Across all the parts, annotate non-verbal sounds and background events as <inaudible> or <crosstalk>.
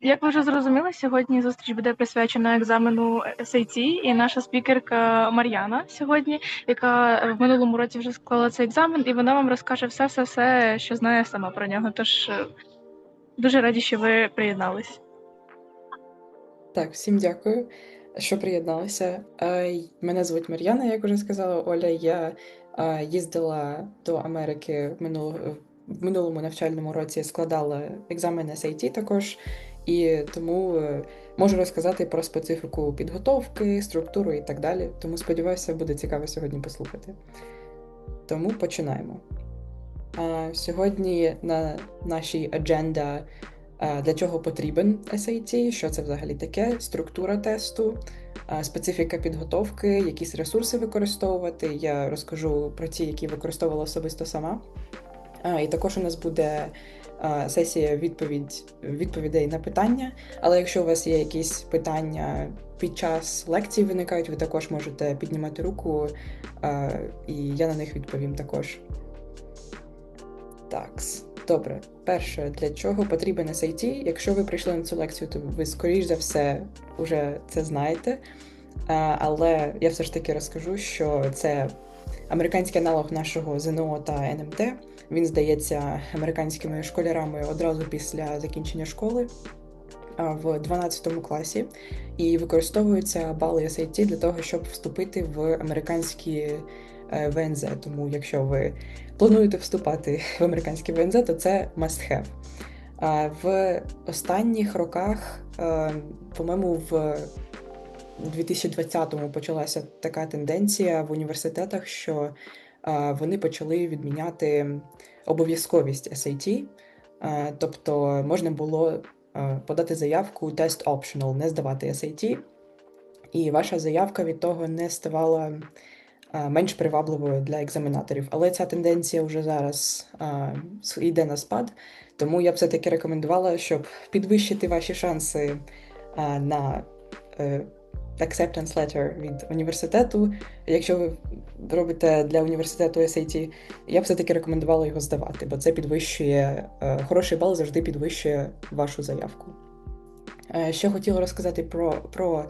Як ви вже зрозуміли, сьогодні зустріч буде присвячена екзамену SAT, і наша спікерка Мар'яна сьогодні, яка в минулому році вже склала цей екзамен, і вона вам розкаже все, все, все, що знає сама про нього. Тож е, дуже раді, що ви приєднались. Так, всім дякую, що приєдналися. Е, Мене звуть Мар'яна, як вже сказала Оля. Я е, їздила до Америки в минулому навчальному році складала екзамен SAT також, і тому е, можу розказати про специфіку підготовки, структуру і так далі. Тому сподіваюся, буде цікаво сьогодні послухати. Тому починаємо. Сьогодні на нашій адженда для чого потрібен SAT, що це взагалі таке, структура тесту, специфіка підготовки, якісь ресурси використовувати. Я розкажу про ті, які використовувала особисто сама. І також у нас буде сесія відповідь, відповідей на питання. Але якщо у вас є якісь питання під час лекції виникають, ви також можете піднімати руку, і я на них відповім також. Так, добре. Перше, для чого потрібен SAT? Якщо ви прийшли на цю лекцію, то ви, скоріш за все, вже це знаєте. Але я все ж таки розкажу, що це американський аналог нашого ЗНО та НМТ. Він здається американськими школярами одразу після закінчення школи в 12 класі, і використовуються бали SAT для того, щоб вступити в американські е, ВНЗ. Тому, якщо ви плануєте вступати в американські ВНЗ, то це must have. В останніх роках, е, по-моєму, в 2020-му почалася така тенденція в університетах, що вони почали відміняти обов'язковість SAT, тобто можна було подати заявку тест optional, не здавати SAT, і ваша заявка від того не ставала менш привабливою для екзаменаторів. Але ця тенденція вже зараз йде на спад, тому я б все-таки рекомендувала, щоб підвищити ваші шанси на е, acceptance letter від університету. Якщо ви робите для університету SAT, я б все-таки рекомендувала його здавати, бо це підвищує е, хороший бал завжди підвищує вашу заявку. Е, ще хотіла розказати про про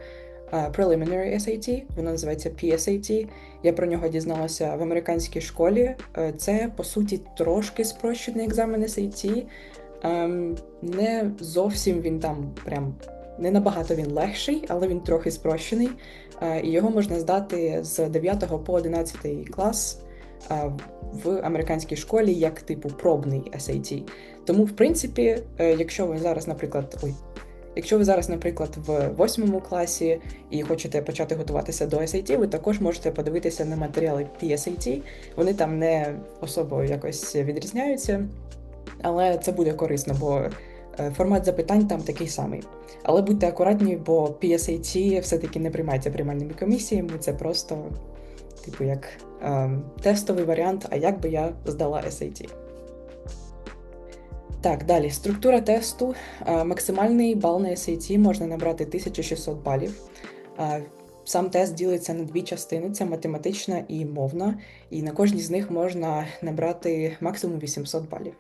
uh, Preliminary SAT, воно називається PSAT. Я про нього дізналася в американській школі. Це, по суті, трошки спрощений екзамен SAT. Ем, не зовсім він там прям не набагато він легший, але він трохи спрощений. І його можна здати з 9 по 11 клас в американській школі як типу пробний SAT. Тому, в принципі, е, якщо ви зараз, наприклад, ой. Якщо ви зараз, наприклад, в восьмому класі і хочете почати готуватися до SAT, ви також можете подивитися на матеріали PSAT. Вони там не особо якось відрізняються, але це буде корисно, бо Е, формат запитань там такий самий. Але будьте акуратні, бо PSAT все-таки не приймається приймальними комісіями, це просто, типу, як е, тестовий варіант, а як би я здала SAT. Так, далі. Структура тесту. Е, максимальний бал на SAT можна набрати 1600 балів. Е, Сам тест ділиться на дві частини: це математична і мовна, і на кожній з них можна набрати максимум 800 балів.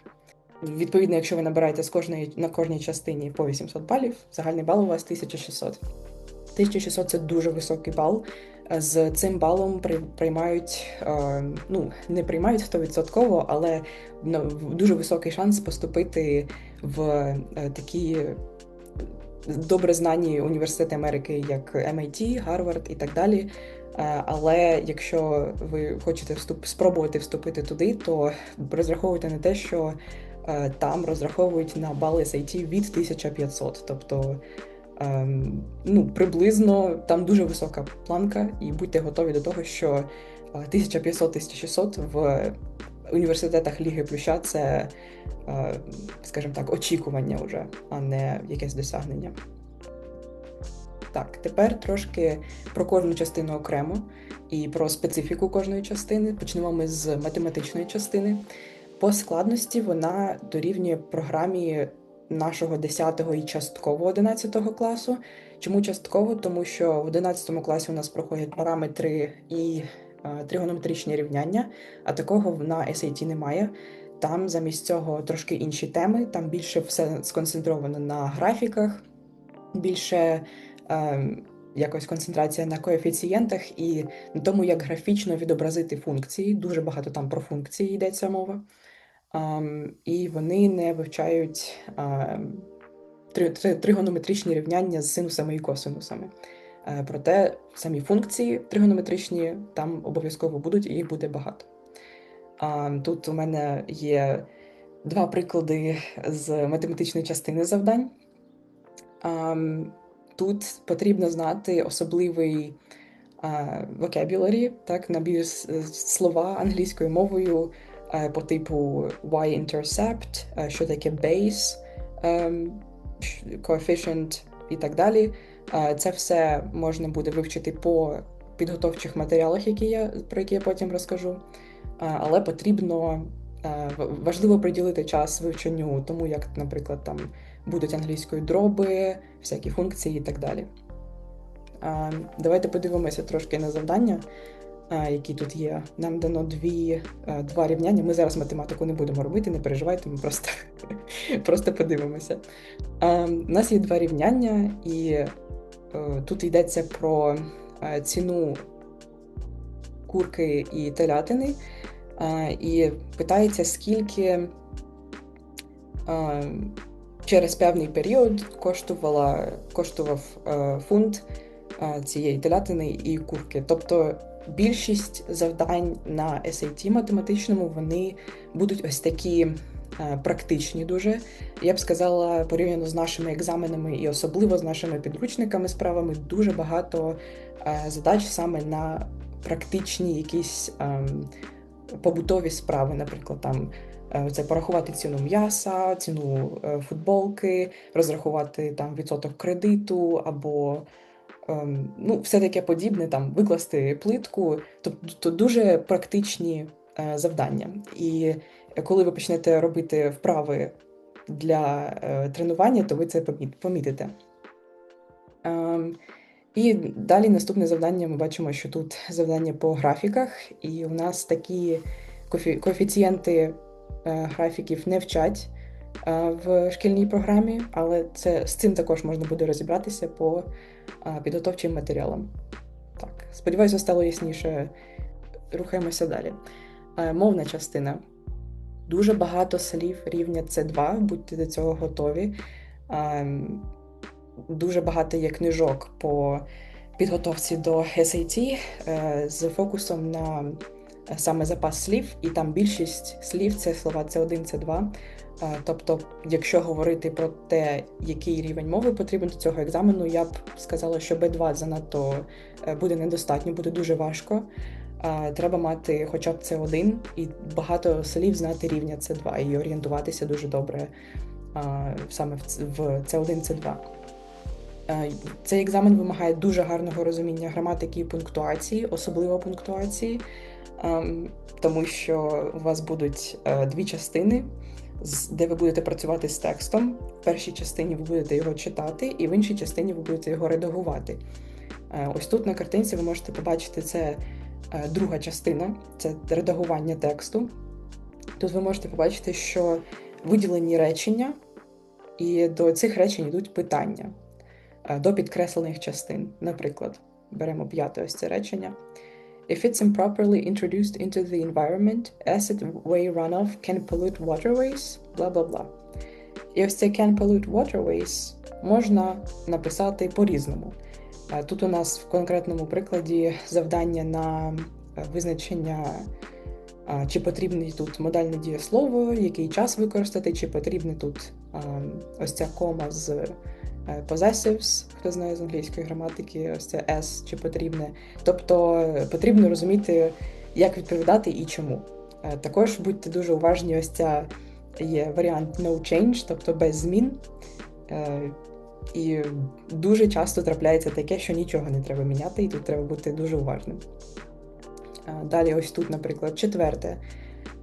Відповідно, якщо ви набираєте з кожної на кожній частині по 800 балів, загальний бал у вас 1600. 1600 це дуже високий бал. З цим балом приймають, е, ну не приймають 100%, але дуже високий шанс поступити в е, такі добре знані університети Америки, як MIT, Гарвард і так далі. Е, але якщо ви хочете вступ спробувати вступити туди, то розраховуйте на те, що там розраховують на бали SAT від 1500. Тобто ем, ну, приблизно там дуже висока планка, і будьте готові до того, що 1500-1600 е, в університетах Ліги Плюща це, е, скажімо так, очікування вже, а не якесь досягнення. Так, тепер трошки про кожну частину окремо і про специфіку кожної частини. Почнемо ми з математичної частини. По складності вона дорівнює програмі нашого 10-го і частково 11 класу. Чому частково? Тому що в 11 класі у нас проходять параметри і тригонометричні рівняння, а такого на SAT немає. там замість цього трошки інші теми, там більше все сконцентровано на графіках, більше е, якось концентрація на коефіцієнтах і на тому, як графічно відобразити функції. Дуже багато там про функції йдеться мова. І вони не вивчають ем, три- три- тригонометричні рівняння з синусами і косинусами. Е, Проте самі функції тригонометричні там обов'язково будуть, і їх буде багато. Тут у мене є два приклади з математичної частини завдань. Тут потрібно знати особливий vocabulary, так, набір слова англійською мовою е, по типу y-intercept, е, що таке base, ем, coefficient і так далі. Е, Це все можна буде вивчити по підготовчих матеріалах, які я, про які я потім розкажу. Але потрібно е, важливо приділити час вивченню тому, як, наприклад, там будуть англійською дроби, всякі функції і так далі. Давайте подивимося трошки на завдання, які тут є. Нам дано дві, е, два рівняння. Ми зараз математику не будемо робити, не переживайте, ми просто, <laughs> просто подивимося. У нас є два рівняння, і е, тут йдеться про е, ціну курки і телятини. І питається, скільки через певний період коштувала, коштував е, фунт а, цієї телятини і курки. Тобто більшість завдань на SAT математичному вони будуть ось такі е, практичні дуже. Я б сказала, порівняно з нашими екзаменами і особливо з нашими підручниками справами, дуже багато е, задач саме на практичні якісь ем, побутові справи, наприклад, там. е, Це порахувати ціну м'яса, ціну футболки, розрахувати там відсоток кредиту, або ну, все таке подібне, там викласти плитку. Тобто дуже практичні е, завдання. І коли ви почнете робити вправи для е, тренування, то ви це помітите. Ем, і далі наступне завдання. Ми бачимо, що тут завдання по графіках, і у нас такі коефі- коефіцієнти е, графіків не вчать в шкільній програмі, але це з цим також можна буде розібратися по підготовчим матеріалам. Так, сподіваюся, стало ясніше. Рухаємося далі. Е, Мовна частина. Дуже багато слів рівня С2, будьте до цього готові. Ем, Дуже багато є книжок по підготовці до SAT е, з фокусом на е, саме запас слів, і там більшість слів це слова С1, С2. Е, Тобто, якщо говорити про те, який рівень мови потрібен до цього екзамену, я б сказала, що B2 занадто е, буде недостатньо, буде дуже важко. Е, Треба мати хоча б С1 і багато слів знати рівня С2 і орієнтуватися дуже добре е, саме в ц- в С1, С2. Е, Цей екзамен вимагає дуже гарного розуміння граматики і пунктуації, особливо пунктуації, тому що у вас будуть е, дві частини, де ви будете працювати з текстом. В першій частині ви будете його читати, і в іншій частині ви будете його редагувати. Е, Ось тут на картинці ви можете побачити це е, друга частина, це редагування тексту. Тут ви можете побачити, що виділені речення, і до цих речень йдуть питання до підкреслених частин. Наприклад, беремо п'яте ось це речення. If it's improperly introduced into the environment, acid way runoff can pollute waterways, бла бла бла. І ось це can pollute waterways можна написати по-різному. Е, Тут у нас в конкретному прикладі завдання на е, визначення, е, чи потрібне тут модальне дієслово, який час використати, чи потрібне тут е, ось ця кома з possessives, хто знає з англійської граматики, ось це S, чи потрібне. Тобто е, потрібно розуміти, як відповідати і чому. Е, Також будьте дуже уважні, ось ця є варіант no change, тобто без змін. Е, І дуже часто трапляється таке, що нічого не треба міняти, і тут треба бути дуже уважним. Е, Далі, ось тут, наприклад, четверте.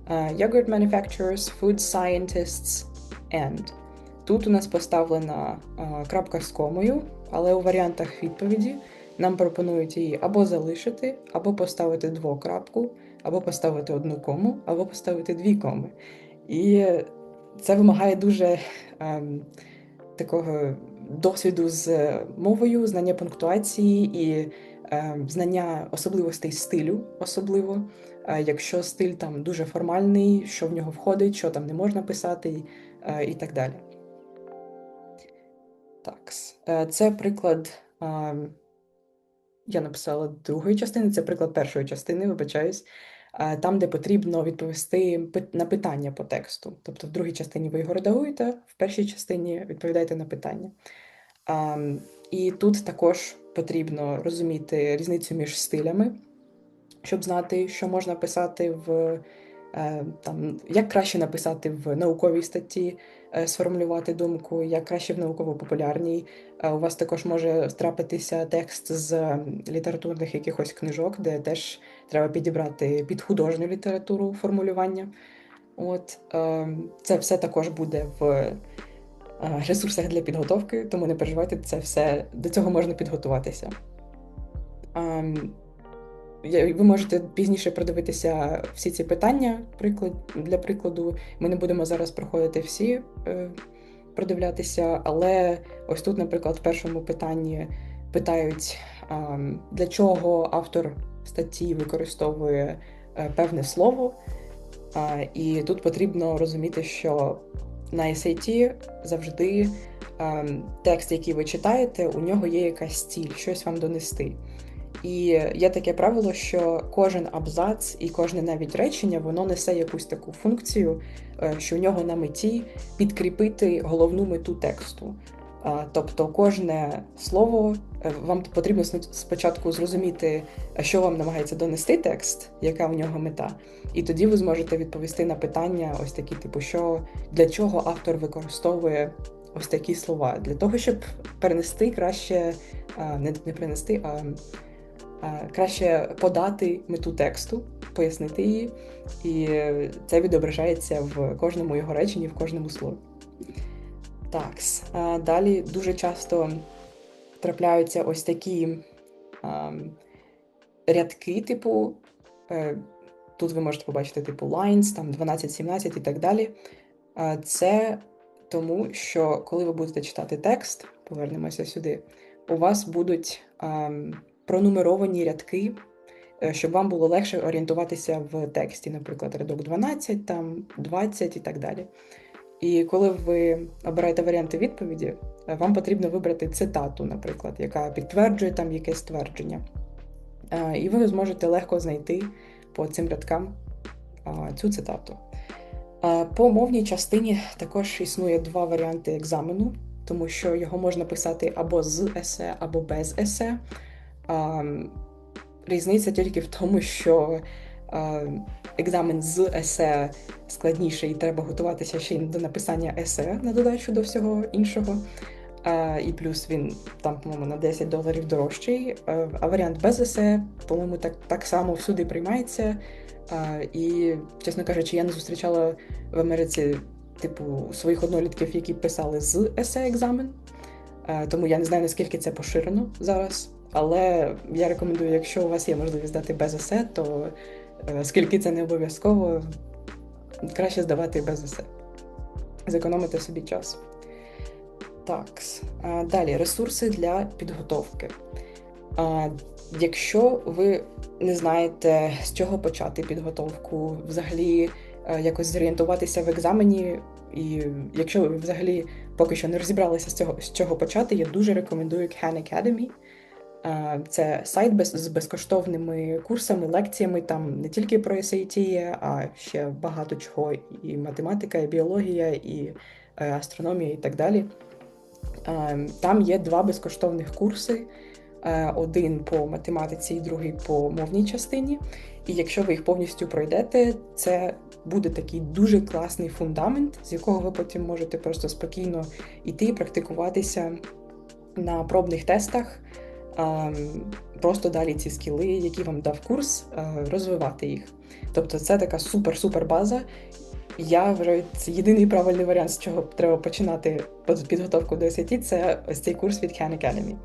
Е, Yogurt manufacturers, food scientists and. Тут у нас поставлена е, крапка з комою, але у варіантах відповіді нам пропонують її або залишити, або поставити двокрапку, або поставити одну кому, або поставити дві коми. І це вимагає дуже ем, такого досвіду з мовою, знання пунктуації і ем, знання особливостей стилю, особливо. Е, якщо стиль там дуже формальний, що в нього входить, що там не можна писати, е, і так далі. Так, е, це приклад. Я написала другої частини, це приклад першої частини, вибачаюсь, е, там, де потрібно відповісти на питання по тексту. Тобто в другій частині ви його редагуєте, в першій частині відповідаєте на питання. Ем, І тут також потрібно розуміти різницю між стилями, щоб знати, що можна писати в е, там, як краще написати в науковій статті, сформулювати думку, як краще в науково-популярній. Е, У вас також може трапитися текст з літературних якихось книжок, де теж треба підібрати під художню літературу формулювання. От ем, це все також буде в е, ресурсах для підготовки, тому не переживайте, це все до цього можна підготуватися. Ви можете пізніше продивитися всі ці питання. Приклад для прикладу, ми не будемо зараз проходити всі, е, продивлятися, але ось тут, наприклад, в першому питанні питають, для чого автор статті використовує е, певне слово. І тут потрібно розуміти, що на SAT завжди ем, текст, який ви читаєте, у нього є якась ціль, щось вам донести. І є таке правило, що кожен абзац і кожне навіть речення воно несе якусь таку функцію, е, що у нього на меті підкріпити головну мету тексту. Тобто кожне слово е, вам потрібно спочатку зрозуміти, е, що вам намагається донести текст, яка в нього мета, і тоді ви зможете відповісти на питання, ось такі, типу, що для чого автор використовує ось такі слова? Для того, щоб перенести краще, не, не перенести, а а, краще подати мету тексту, пояснити її, і це відображається в кожному його реченні, в кожному слові. Так, далі дуже часто трапляються ось такі а, рядки, типу, е, тут ви можете побачити, типу, lines, там 12, 17 і так далі. Це тому, що коли ви будете читати текст, повернемося сюди, у вас будуть ам, пронумеровані рядки, е, щоб вам було легше орієнтуватися в тексті, наприклад, рядок 12, там 20 і так далі. І коли ви обираєте варіанти відповіді, е, вам потрібно вибрати цитату, наприклад, яка підтверджує там якесь твердження. Е, І ви зможете легко знайти по цим рядкам цю цитату. По мовній частині також існує два варіанти екзамену, тому що його можна писати або з есе, або без есе. Різниця тільки в тому, що екзамен з есе складніший, і треба готуватися ще й до написання есе на додачу до всього іншого. І плюс він там, по-моєму, на 10 доларів дорожчий. А варіант без есе, по-моєму, так, так само всюди приймається. І, чесно кажучи, я не зустрічала в Америці, типу, своїх однолітків, які писали з есе екзамен. Тому я не знаю, наскільки це поширено зараз. Але я рекомендую, якщо у вас є можливість здати без есе, то е, оскільки це не обов'язково, краще здавати без есе. Зекономити собі час. Так, далі ресурси для підготовки. Якщо ви не знаєте, з чого почати підготовку, взагалі е, якось зорієнтуватися в екзамені, і якщо ви взагалі поки що не розібралися з цього, з чого почати, я дуже рекомендую Khan Academy. А, Це сайт з безкоштовними курсами, лекціями, там не тільки про SAT, а ще багато чого, і математика, і біологія, і е, астрономія, і так далі. Там є два безкоштовних курси. Е, Один по математиці, і другий по мовній частині. І якщо ви їх повністю пройдете, це буде такий дуже класний фундамент, з якого ви потім можете просто спокійно йти і практикуватися на пробних тестах. Ем, Просто далі ці скіли, які вам дав курс, е, розвивати їх. Тобто це така супер-супер база. Я вважаю, це єдиний правильний варіант, з чого треба починати підготовку до SAT, це ось цей курс від Khan Academy.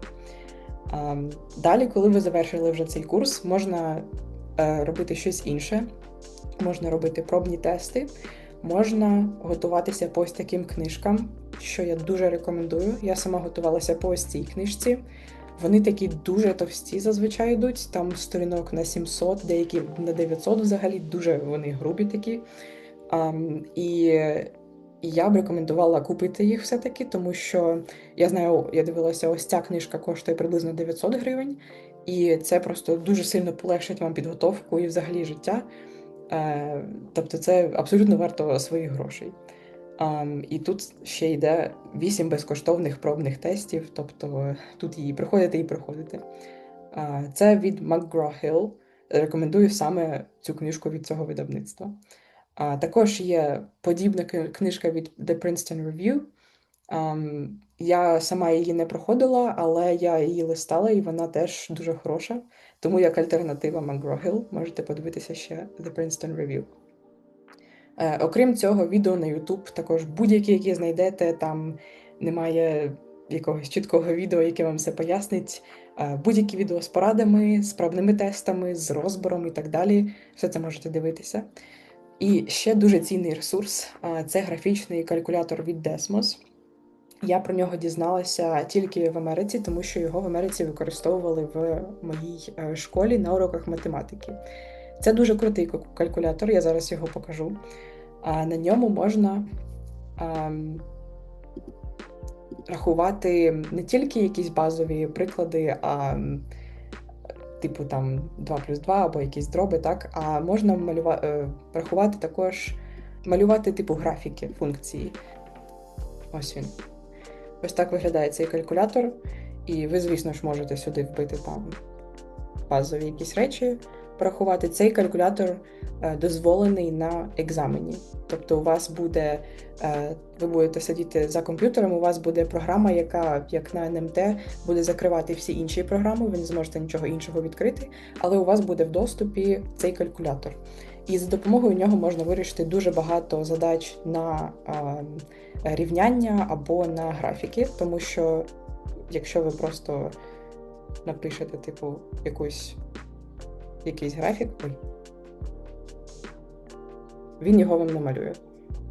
Далі, коли ви завершили вже цей курс, можна е, робити щось інше, можна робити пробні тести, можна готуватися по ось таким книжкам, що я дуже рекомендую. Я сама готувалася по ось цій книжці. Вони такі дуже товсті зазвичай йдуть, там сторінок на 700, деякі на 900 взагалі, дуже вони грубі такі. Um, і я б рекомендувала купити їх все-таки, тому що я знаю, я дивилася, ось ця книжка коштує приблизно 900 гривень, і це просто дуже сильно полегшить вам підготовку і взагалі життя. Е, Тобто, це абсолютно варто своїх грошей. Um, і тут ще йде 8 безкоштовних пробних тестів, тобто тут її приходите і приходите. Uh, це від McGraw-Hill. Рекомендую саме цю книжку від цього видавництва. Uh, також є подібна книжка від The Princeton Review. Um, я сама її не проходила, але я її листала, і вона теж дуже хороша. Тому як альтернатива McGraw-Hill можете подивитися ще The Princeton Review. Е, окрім цього, відео на YouTube також будь-які, які знайдете, там немає якогось чіткого відео, яке вам все пояснить. Е, будь-які відео з порадами, з пробними тестами, з розбором і так далі. Все це можете дивитися. І ще дуже цінний ресурс е, це графічний калькулятор від Desmos. Я про нього дізналася тільки в Америці, тому що його в Америці використовували в моїй школі на уроках математики. Це дуже крутий калькулятор, я зараз його покажу. А На ньому можна а, рахувати не тільки якісь базові приклади, а типу там 2 плюс 2 або якісь дроби, так, а можна малювати, е, рахувати також, малювати типу графіки функції. Ось він. Ось так виглядає цей калькулятор. І ви, звісно ж, можете сюди вбити там базові якісь речі порахувати, цей калькулятор е, дозволений на екзамені. Тобто, у вас буде, е, ви будете сидіти за комп'ютером, у вас буде програма, яка, як на НМТ, буде закривати всі інші програми, ви не зможете нічого іншого відкрити, але у вас буде в доступі цей калькулятор. І за допомогою нього можна вирішити дуже багато задач на рівняння або на графіки, тому що якщо ви просто напишете, типу, якусь якийсь графік, він його вам намалює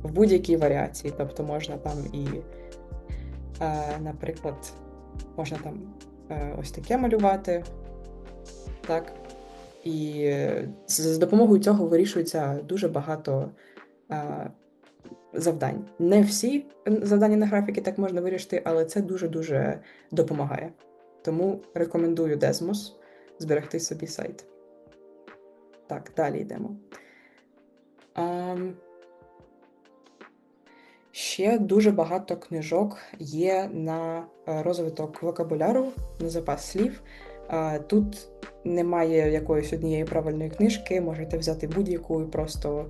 в будь-якій варіації. Тобто можна там і, е, наприклад, можна там е, ось таке малювати. Так. І з допомогою цього вирішується дуже багато е, завдань. Не всі завдання на графіки так можна вирішити, але це дуже-дуже допомагає. Тому рекомендую Desmos зберегти собі сайт. Так, далі йдемо. А, Ще дуже багато книжок є на е, розвиток вокабуляру, на запас слів. А, Тут немає якоїсь однієї правильної книжки, можете взяти будь-яку і просто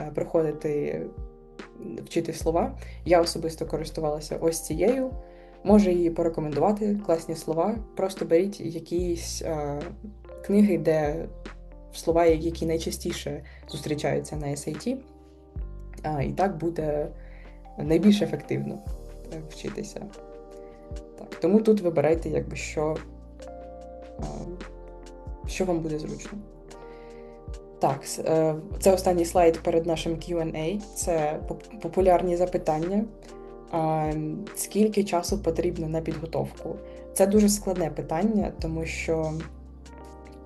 е, приходити вчити слова. Я особисто користувалася ось цією. Можу її порекомендувати, класні слова. Просто беріть якісь е, книги, де слова, які найчастіше зустрічаються на SAT, а, і так буде найбільш ефективно е, вчитися. Так, Тому тут вибирайте, якби що, що вам буде зручно. Так, е, це останній слайд перед нашим QA. Це популярні запитання. Скільки часу потрібно на підготовку? Це дуже складне питання, тому що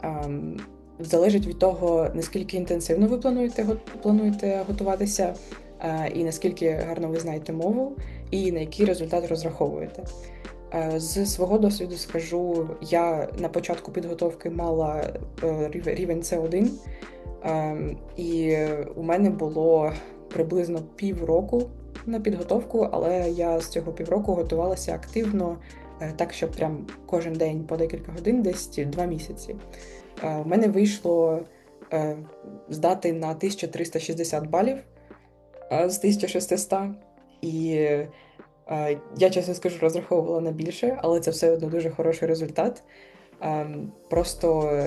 ем, залежить від того, наскільки інтенсивно ви плануєте плануєте готуватися, е, і наскільки гарно ви знаєте мову, і на який результат розраховуєте. Е, з свого досвіду скажу, я на початку підготовки мала е, рівень С1, і у мене було приблизно півроку на підготовку, але я з цього півроку готувалася активно, так щоб прям кожен день по декілька годин, десь два місяці. У е, мене вийшло е, здати на 1360 балів е, з 1600. І я чесно скажу, розраховувала на більше, але це все одно дуже хороший результат. Просто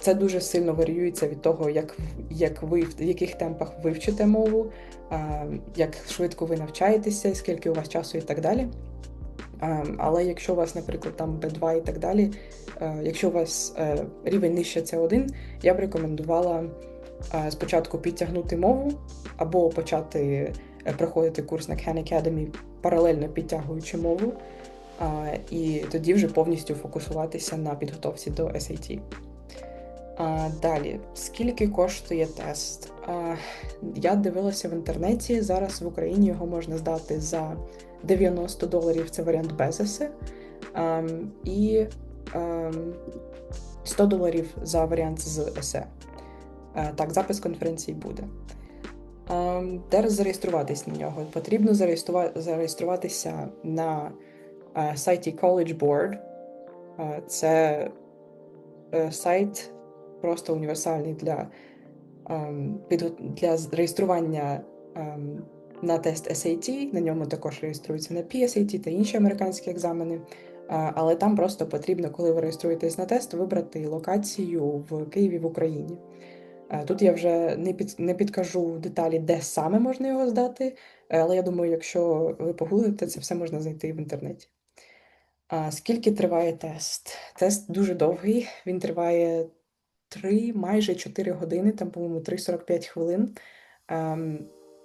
це дуже сильно варіюється від того, як як ви в яких темпах ви вчите мову, як швидко ви навчаєтеся, скільки у вас часу і так далі. Ем, але якщо у вас, наприклад, там B2 і так далі, е, якщо у вас е, рівень нижче c 1 я б рекомендувала е, спочатку підтягнути мову або почати проходити курс на Khan Academy, паралельно підтягуючи мову, і тоді вже повністю фокусуватися на підготовці до SAT. А, Далі, скільки коштує тест? А, Я дивилася в інтернеті. Зараз в Україні його можна здати за 90 доларів. Це варіант без есе. А, і а, 100 доларів за варіант з есе. А, так, запис конференції буде. А, де зареєструватись на нього? Потрібно зареєструватися на а, сайті College Board. А, це е, сайт просто універсальний для, ем, для реєстрування ем, на тест SAT. На ньому також реєструються на PSAT та інші американські екзамени. А, Але там просто потрібно, коли ви реєструєтесь на тест, вибрати локацію в Києві в Україні. Е, Тут я вже не під, не підкажу деталі, де саме можна його здати, е, але я думаю, якщо ви погуглите, це все можна знайти в інтернеті. А скільки триває тест? Тест дуже довгий, він триває 3, майже 4 години, там, по-моєму, 3-45 хвилин. Ем,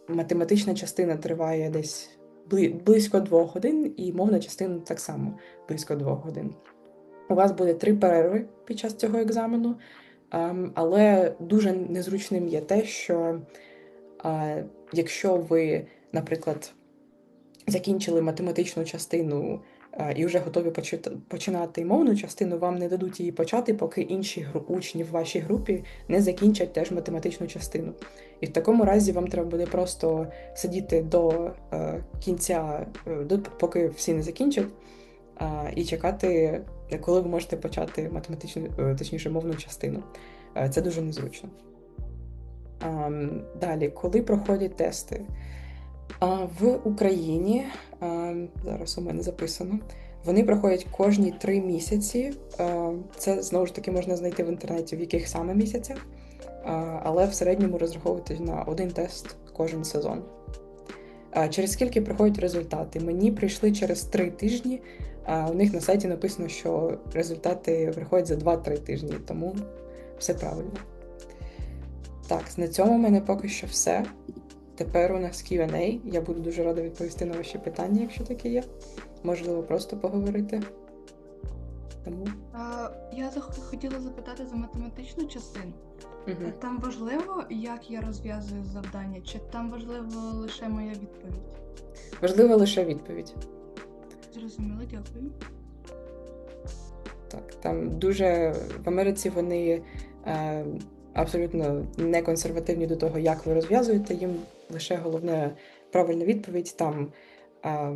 математична частина триває десь близько 2 годин, і мовна частина так само близько 2 годин. У вас буде три перерви під час цього екзамену, ем, але дуже незручним є те, що е, якщо ви, наприклад, закінчили математичну частину і вже готові починати мовну частину, вам не дадуть її почати, поки інші учні в вашій групі не закінчать теж математичну частину. І в такому разі вам треба буде просто сидіти до е, кінця, е, поки всі не закінчать, і чекати, коли ви можете почати математичну, е, точніше, мовну частину. Це дуже незручно. Далі, коли проходять тести? В Україні зараз у мене записано. Вони проходять кожні три місяці. Це знову ж таки можна знайти в інтернеті, в яких саме місяцях, але в середньому розраховувати на один тест кожен сезон. Через скільки приходять результати? Мені прийшли через три тижні. У них на сайті написано, що результати приходять за 2-3 тижні, тому все правильно. Так, на цьому в мене поки що все. Тепер у нас Q&A. Я буду дуже рада відповісти на ваші питання, якщо такі є. Можливо, просто поговорити. Тому. А, Я хотіла запитати за математичну частину. Угу. Там важливо, як я розв'язую завдання, чи там важливо лише моя відповідь? Важлива лише відповідь. Зрозуміло, дякую. Так, там дуже в Америці вони е, абсолютно не консервативні до того, як ви розв'язуєте. Їм лише головне правильна відповідь. Там е,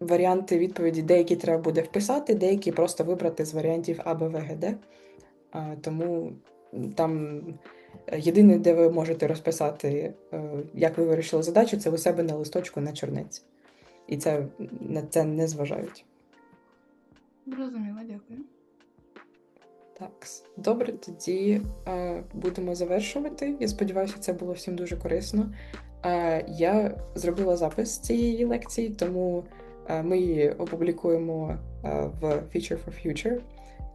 варіанти відповіді, деякі треба буде вписати, деякі просто вибрати з варіантів А, Б, В, Г, Д. Тому там єдине, де ви можете розписати, е, як ви вирішили задачу, це у себе на листочку на чорнець. І це на це не зважають. Зрозуміло, дякую. Так, добре, тоді е, будемо завершувати. Я сподіваюся, це було всім дуже корисно. Е, я зробила запис цієї лекції, тому е, ми її опублікуємо е, в Feature for Future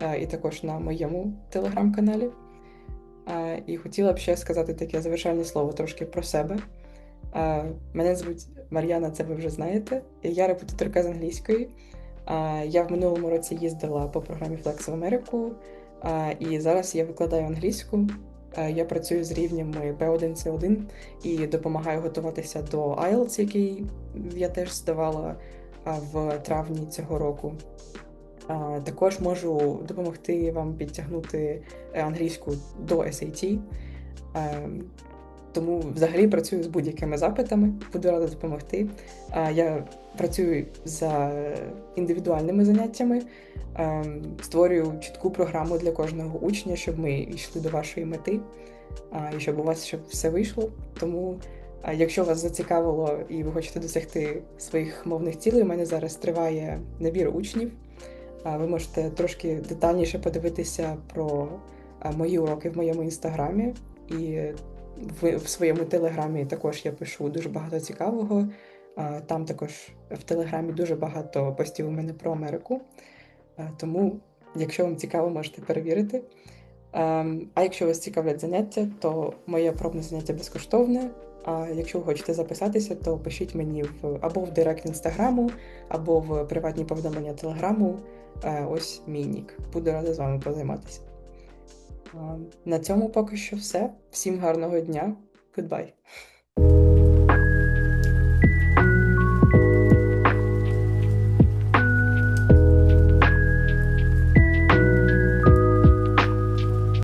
е, і також на моєму телеграм-каналі. Е, і хотіла б ще сказати таке завершальне слово трошки про себе. Е, мене звуть Мар'яна, це ви вже знаєте. Я репетиторка з англійської. Е, я в минулому році їздила по програмі Flex в Америку. І зараз я викладаю англійську. Я працюю з рівнями B1, C1 і допомагаю готуватися до IELTS, який я теж здавала в травні цього року. Також можу допомогти вам підтягнути е, англійську до SAT. Е, Тому взагалі працюю з будь-якими запитами, буду рада допомогти. Я працюю за індивідуальними заняттями, ем, створюю чітку програму для кожного учня, щоб ми йшли до вашої мети, і щоб у вас щоб все вийшло. Тому, якщо вас зацікавило і ви хочете досягти своїх мовних цілей, у мене зараз триває набір учнів. Ви можете трошки детальніше подивитися про мої уроки в моєму інстаграмі і в своєму телеграмі також я пишу дуже багато цікавого. Там також в телеграмі дуже багато постів у мене про Америку. Тому, якщо вам цікаво, можете перевірити. А якщо вас цікавлять заняття, то моє пробне заняття безкоштовне. А якщо ви хочете записатися, то пишіть мені в або в директ інстаграму, або в приватні повідомлення телеграму. Ось мій нік. Буду рада з вами позайматися. На цьому поки що все. Всім гарного дня. Goodbye.